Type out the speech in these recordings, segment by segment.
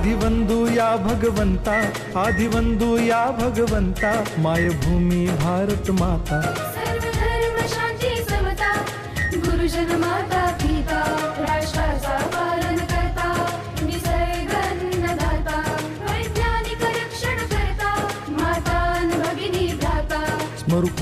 आधिवंदू या भगवंता आधिवंदू या भगवंता मायभूमी भारत माता. सर्व शांती समता गुरुजन माता.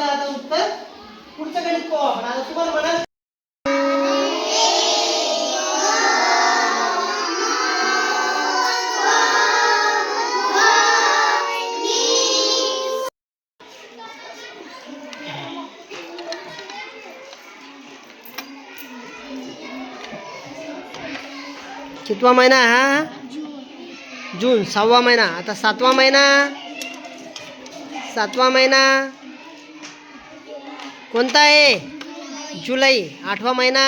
याचं आता उत्तर. पुढचं गणित पाहू आपण. आता तुम्हाला म्हणाल कितवा महिना हा? जून. सहावा महिना. आता सातवा महिना. सातवा महिना. कोणता आहे? जुलै आठवा महिना.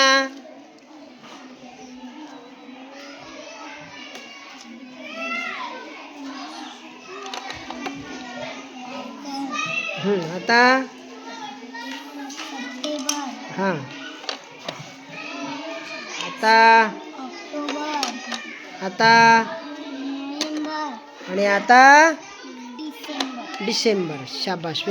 हम्म, आता? हां. आता? आता? आणि आता? डिसेंबर. शाबाश.